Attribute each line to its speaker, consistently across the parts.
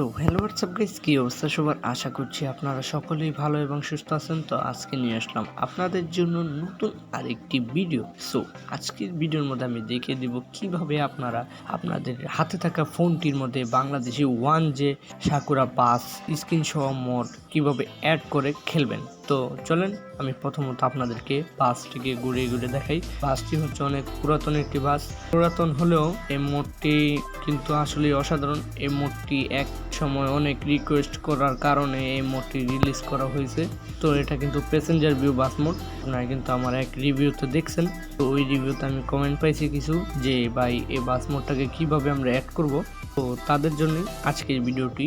Speaker 1: So hello WhatsApp guys কী অবস্থা সবার? আশা করছি আপনারা সকলেই ভালো এবং সুস্থ আছেন। তো আজকে নিয়ে আসলাম আপনাদের জন্য নতুন আরেকটি ভিডিও সো আজকের ভিডিওর মধ্যে আমি দেখিয়ে দিব কীভাবে আপনারা আপনাদের হাতে থাকা ফোনটির মধ্যে বাংলাদেশি ওয়ান যে সাকুরা পাস স্ক্রিন সহ মোড কীভাবে অ্যাড করে খেলবেন। তো চলেন, আমি প্রথমত আপনাদেরকে বাসটিকে ঘুরে ঘুরে দেখাই। বাসটি হচ্ছে অনেক পুরাতন একটি বাস। পুরাতন হলেও এই মোডটি কিন্তু আসলে অসাধারণ। এই মোডটি এক সময় অনেক রিকোয়েস্ট করার কারণে এই মোডটি রিলিজ করা হয়েছে। তো এটা কিন্তু প্যাসেঞ্জার ভিউ বাস মোড। আপনারা কিন্তু আমার এক রিভিউতে দেখছেন। তো ওই রিভিউতে আমি কমেন্ট পাইছি কিছু যে, ভাই এই বাস মোডটাকে কীভাবে আমরা অ্যাড করব? তো তাদের জন্য আজকের ভিডিওটি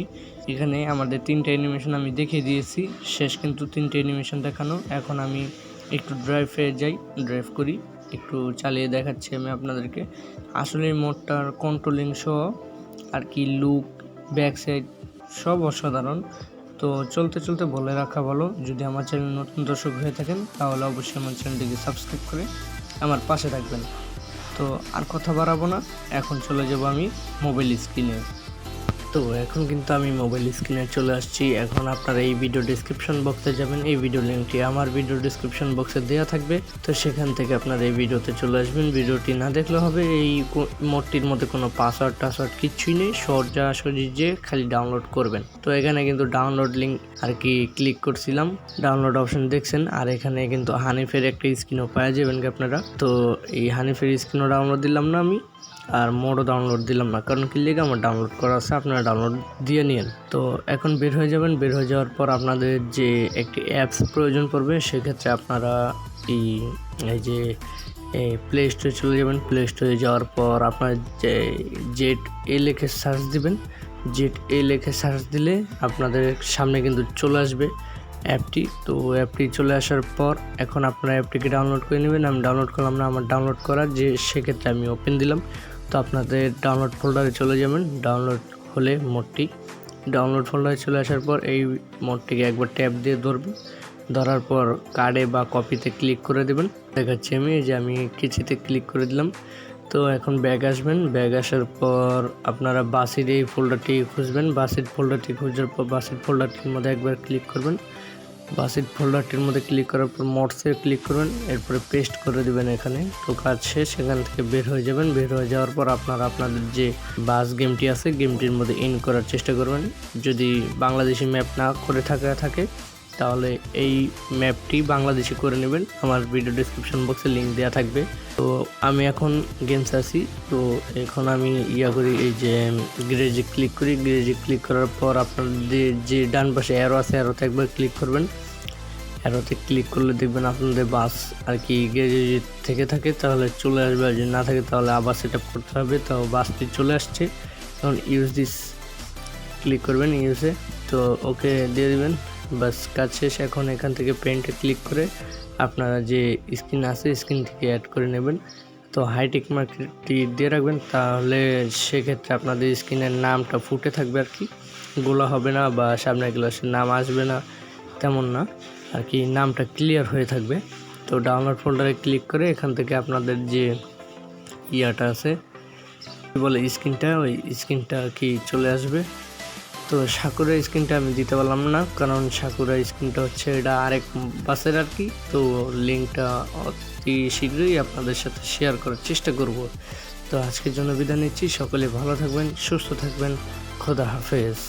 Speaker 1: এখানে আমাদের তিনটে অ্যানিমেশন আমি দেখিয়ে দিয়েছি। শেষ কিন্তু তিনটে অ্যানিমেশন দেখানো। এখন আমি একটু ড্রাইভে যাই ড্রাইভ করি, একটু চালিয়ে দেখাচ্ছি আমি আপনাদেরকে। আসলে এই মোডটার কন্ট্রোলিং সহ আর কি লুক ব্যাক সাইড সব অসাধারণ। তো চলতে চলতে বলে রাখা ভালো, যদি আমার চ্যানেল নতুন দর্শক হয়ে থাকেন, তাহলে অবশ্যই আমার চ্যানেলটিকে সাবস্ক্রাইব করে আমার পাশে থাকবেন। তো আর কথা বাড়াবো না, এখন চলে যাব আমি মোবাইল স্ক্রিনে তো এখন কিন্তু আমি মোবাইল স্ক্রিনে চলে আসছি। এখন আপনারা এই ভিডিও ডিসক্রিপশন বক্সে যাবেন। এই ভিডিও লিঙ্কটি আমার ভিডিও ডিসক্রিপশন বক্সে দেওয়া থাকবে। তো সেখান থেকে আপনারা এই ভিডিওতে চলে আসবেন। ভিডিওটি না দেখলে হবে, এই মোডটির মধ্যে কোনো পাসওয়ার্ড টাসওয়ার্ড কিচ্ছুই নেই। সোজাসুজি যে খালি ডাউনলোড করবেন। তো এখানে কিন্তু ডাউনলোড লিঙ্ক আর কি ক্লিক করছিলাম। ডাউনলোড অপশন দেখছেন। আর এখানে কিন্তু হানিফের একটা স্ক্রিনও পাওয়া যাবেন আপনারা? তো এই হানিফের স্ক্রিনও ডাউনলোড দিলাম না আমি। আর মোডও ডাউনলোড দিলাম না। কারণ কি লিগে আমার ডাউনলোড করা আছে, আপনারা ডাউনলোড দিয়ে নিন তো এখন বের হয়ে যাবেন। বের হয়ে যাওয়ার পর আপনাদের যে একটি অ্যাপস প্রয়োজন পড়বে, সেক্ষেত্রে আপনারা এই এই যে প্লে স্টোরে চলে যাবেন। প্লে স্টোরে যাওয়ার পর আপনার যে জেট এ লিখে সার্চ দিবেন। জেট এ লিখে সার্চ দিলে আপনাদের সামনে কিন্তু চলে আসবে অ্যাপটি। তো অ্যাপটি চলে আসার পর এখন আপনারা অ্যাপটিকে ডাউনলোড করে নেবেন। আমি ডাউনলোড করলাম না, আমার ডাউনলোড করার যে, সেক্ষেত্রে আমি ওপেন দিলাম। তো আপনাদের ডাউনলোড ফোল্ডারে চলে যাবেন। ডাউনলোড হলে মোডটি ডাউনলোড ফোল্ডারে চলে আসার পর এই মোডটিকে একবার ট্যাপ দিয়ে ধরবেন। ধরার পর কার্ডে বা কপিতে ক্লিক করে দেবেন। দেখাচ্ছি আমি যে আমি কিছুতে ক্লিক করে দিলাম। তো এখন ব্যাগ আসবেন। ব্যাগ আসার পর আপনারা বাসির এই ফোল্ডারটি খুঁজবেন। বাসির ফোল্ডারটি খোঁজার পর বাসির ফোল্ডারটির মধ্যে একবার ক্লিক করবেন। বাসিট ফোল্ডারটির মধ্যে ক্লিক করার পর মোটসে ক্লিক করবেন এরপরে পেস্ট করে দেবেন এখানে। তো কাজ শেষ, এখান থেকে বের হয়ে যাবেন। বের হয়ে যাওয়ার পর আপনারা আপনাদের যে বাস গেমটি আছে গেমটির মধ্যে ইন করার চেষ্টা করবেন। যদি বাংলাদেশি ম্যাপ না করে থাকা থাকে তাহলে এই ম্যাপটি বাংলাদেশে করে নেবেন। আমার ভিডিও ডিসক্রিপশন বক্সে লিঙ্ক দেওয়া থাকবে। তো আমি এখন গেমস আছি। তো এখন আমি ইয়া করি, এই যে গ্রেজে ক্লিক করি। গ্রেজে ক্লিক করার পর আপনাদের যে ডান পাশে অ্যারো আছে অ্যারোতে একবার ক্লিক করবেন। অ্যারোতে ক্লিক করলে দেখবেন আপনাদের বাস আর কি গ্রেজে থেকে থাকে। তাহলে চলে আসবে আর যদি না থাকে, তাহলে আবার সেট করতে হবে। তো বাসটি চলে আসছে। তখন ইউজ দিস ক্লিক করবেন ইউজে তো ওকে দিয়ে দেবেন। বাস, কাজ শেষ, এখন এখান থেকে পেন্টে ক্লিক করে আপনারা যে স্ক্রিন আছে স্ক্রিন থেকে অ্যাড করে নেবেন। তো হাইটেক মার্কেটটি দিয়ে রাখবেন, তাহলে সেক্ষেত্রে আপনাদের স্ক্রিনের নামটা ফুটে থাকবে আর কি। গোলা হবে না বা সামনের গ্লাসের নাম আসবে না, তেমন না। আর কি, নামটা ক্লিয়ার হয়ে থাকবে। তো ডাউনলোড ফোল্ডারে ক্লিক করে এখান থেকে আপনাদের যে ইয়াটা আছে, বলে স্ক্রিনটা ওই স্ক্রিনটা কি চলে আসবে। তো সাকুরা স্ক্রিনটা আমি দিতে পারলাম না, কারণ সাকুরা স্ক্রিনটা হচ্ছে এটা আরেক বাসের আর কি। তো লিঙ্কটা অতি শীঘ্রই আপনাদের সাথে শেয়ার করার চেষ্টা করব। তো আজকের জন্য বিদায় নিচ্ছি, সকলে ভালো থাকবেন, সুস্থ থাকবেন, খোদা হাফেজ।